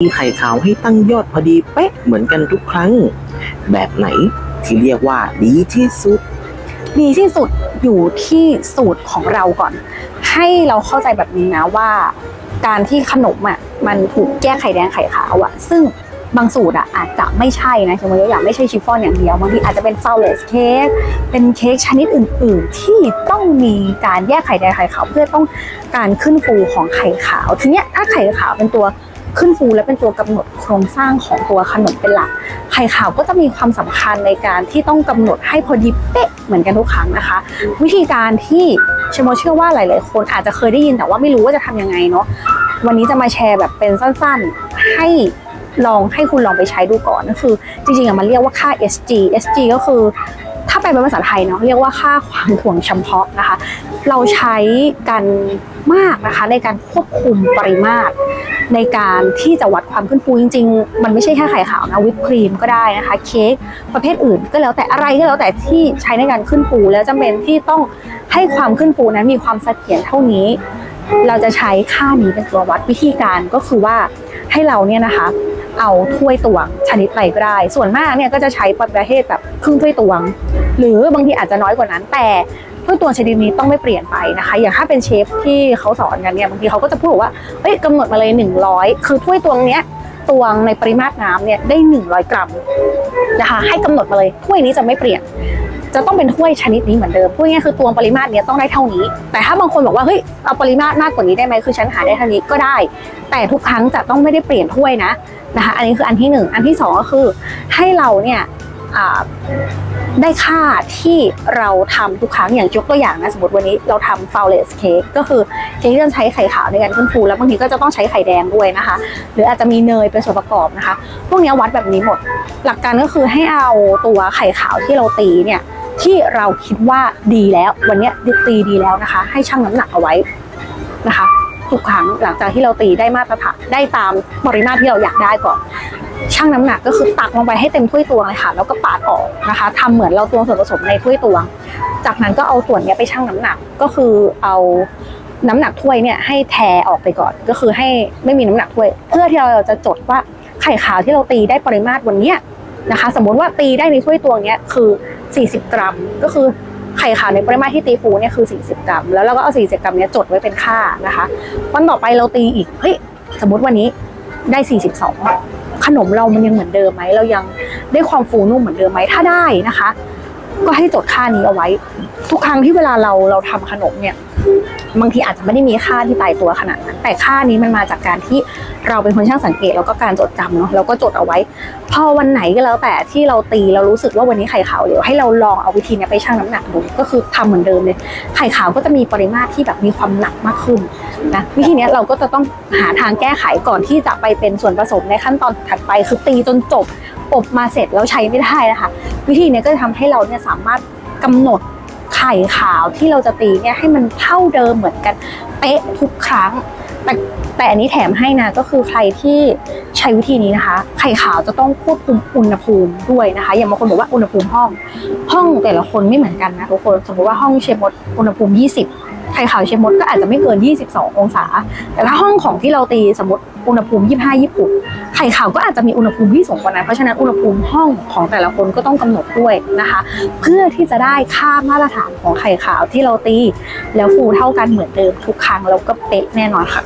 มีไข่ขาวให้ตั้งยอดพอดีเป๊ะเหมือนกันทุกครั้ง แบบไหนที่เรียกว่าดีที่สุด ดีที่สุดอยู่ที่สูตรของเราก่อน ให้เราเข้าใจแบบนี้นะว่า การที่ขนมอะมันถูกแก้ไข่แดงไข่ขาวอะ ซึ่งบางสูตรอะอาจจะไม่ใช่นะสมมติว่าอย่างไม่ใช่ชิฟฟ่อนอย่างเดียวบางทีอาจจะเป็นฟาวเลสเค้กเป็นเค้กชนิดอื่น ๆ ที่ต้องมีการแยกไข่แดงไข่ขาวเพื่อต้องการขึ้นฟูของไข่ขาว ทีเนี้ยถ้าไข่ขาวเป็นตัว ขึ้นฟูและเป็นตัวกำหนดโครงสร้างของตัวขนมเป็นหลัก ไข่ขาวก็จะมีความสำคัญในการที่ต้องกำหนดให้พอดีเป๊ะเหมือนกันทุกครั้งนะคะ วิธีการที่เชโมเชื่อว่าหลาย ๆ คนอาจจะเคยได้ยินแต่ว่าไม่รู้ว่าจะทำยังไงเนาะวันนี้จะมาแชร์แบบเป็นสั้น ๆ ให้ลองให้คุณลองไปใช้ดูก่อนก็คือ จริง ๆอะมันเรียกว่าค่า SG SG ก็คือ ถ้าแปลเป็นภาษาไทยเนาะเรียกว่าค่าความถ่วงเฉพาะนะคะ เราใช้กันมากนะคะในการควบคุมปริมาตร ในการที่จะวัดความขึ้นฟูจริง ๆ มันไม่ใช่แค่ไข่ขาวนะวิปครีมก็ได้นะคะเค้กประเภทอื่นก็แล้วแต่อะไรก็แล้วแต่ที่ใช้ในการขึ้นฟูแล้วจำเป็นที่ต้องให้ความขึ้นฟูนั้นมีความเสถียรเท่านี้ เราจะใช้ค่านี้เป็นตัววัดวิธีการก็คือว่าให้เราเนี่ยนะคะเอาถ้วยตวงชนิดไหนก็ได้ ส่วนมากเนี่ยก็จะใช้ประเภทแบบครึ่งถ้วยตวง หรือบางทีอาจจะน้อยกว่านั้นแต่ ถ้วยตวงชนิดนี้ต้องไม่เปลี่ยนไปนะคะ อย่างถ้าเป็นเชฟที่เขาสอนกันเนี่ยบางทีเขาก็จะพูดว่าเอ้ยกำหนดมาเลย 100 คือถ้วยตวงเนี้ยตวงในปริมาตรน้ำเนี่ยได้ 100 กรัมนะคะ ให้กำหนดมาเลยถ้วยนี้จะไม่เปลี่ยน จะต้องเป็นถ้วยชนิดนี้เหมือนเดิมพูดง่ายคือตวงปริมาตรเนี้ยต้องได้เท่านี้ แต่ถ้าบางคนบอกว่าเฮ้ยเอาปริมาตรมากกว่านี้ได้ไหมคือฉันหาได้เท่านี้ก็ได้ แต่ทุกครั้งจะต้องไม่ได้เปลี่ยนถ้วยนะนะคะ อันนี้คืออันที่หนึ่งอันที่สองก็คือให้เราเนี่ย ได้ค่าที่เราทำทุกครั้งอย่างยกตัวอย่างนะสมมติวันนี้เราทำ flawless cake ก็คือเค้กที่เราใช้ไข่ขาวในการขึ้นฟูแล้วบางทีก็จะต้องใช้ไข่แดงด้วยนะคะ หรืออาจจะมีเนยเป็นส่วนประกอบนะคะ พวกนี้วัดแบบนี้หมด หลักการก็คือให้เอาตัวไข่ขาวที่เราตีเนี่ยที่เราคิดว่าดีแล้ววันนี้ตีดีแล้วนะคะ ให้ชั่งน้ำหนักเอาไว้นะคะทุกครั้งหลังจากที่เราตีได้มาตรฐานได้ตามปริมาตรที่เราอยากได้ก่อน ชั่งน้ำหนักก็คือตักลงไปให้เต็มถ้วยตวงเลยค่ะ แล้วก็ปาดออกนะคะทำเหมือนเราตวงส่วนผสมในถ้วยตวง จากนั้นก็เอาส่วนนี้ไปชั่งน้ำหนักก็คือเอาน้ำหนักถ้วยเนี่ยให้แทออกไปก่อน ก็คือให้ไม่มีน้ำหนักถ้วย เพื่อที่เราจะจดว่าไข่ขาวที่เราตีได้ปริมาตรวันนี้นะคะ สมมติว่าตีได้ในถ้วยตวงเนี้ยคือ 40 กรัม ก็คือไข่ขาวในปริมาตรที่ตีฟูเนี่ยคือ 40 กรัม แล้วเราก็เอา40กรัมเนี้ยจดไว้เป็นค่านะคะ วันต่อไปเราตีอีกเฮ้ยสมมติวันนี้ได้ 42 ขนมเรามันยังเหมือนเดิมไหมเรายังได้ความฟูนุ่มเหมือนเดิมไหมถ้าได้นะคะ ก็ให้จดค่านี้เอาไว้ ทุกครั้งที่เวลาเราเราทำขนมเนี่ย บางทีอาจจะไม่ได้มีค่าที่ตายตัวขนาดนั้นแต่ค่านี้มันมาจากการที่เราเป็นคนช่างสังเกตแล้วก็การจดจำเนาะแล้วก็จดเอาไว้ พอวันไหนก็แล้วแต่ที่เราตีเรารู้สึกว่าวันนี้ไข่ขาวเหลวให้เราลองเอาวิธีนี้ไปชั่งน้ำหนักดูก็คือทำเหมือนเดิมเลย ไข่ขาวก็จะมีปริมาตรที่แบบมีความหนักมากขึ้นนะวิธีนี้เราก็จะต้องหาทางแก้ไขก่อนที่จะไปเป็นส่วนผสมในขั้นตอนถัดไปคือตีจนจบอบมาเสร็จแล้วใช้ไม่ได้นะคะวิธีนี้ก็จะทำให้เราเนี่ยสามารถกำหนด ไข่ขาวที่เราจะตีเนี่ยให้มันเท่าเดิมเหมือนกันเป๊ะทุกครั้ง แต่แต่อันนี้แถมให้นะก็คือใครที่ใช้วิธีนี้นะคะ ไข่ขาวจะต้องควบคุมอุณหภูมิด้วยนะคะ อย่างบางคนบอกว่าอุณหภูมิห้อง ห้องแต่ละคนไม่เหมือนกันนะทุกคนสมมติว่าห้องเชฟมดอุณหภูมิ 20ไข่ขาวเชฟมดก็อาจจะไม่เกิน 22 องศา แต่ถ้าห้องของที่เราตีสมมติอุณหภูมิ 25 26 ไข่ขาวก็อาจจะมีอุณหภูมิที่สูงกว่านั้น เพราะฉะนั้นอุณหภูมิห้องของแต่ละคนก็ต้องกำหนดด้วยนะคะ เพื่อที่จะได้ค่ามาตรฐานของไข่ขาวที่เราตี แล้วฟูเท่ากันเหมือนเดิมทุกครั้งแล้วก็เป๊ะแน่นอนค่ะ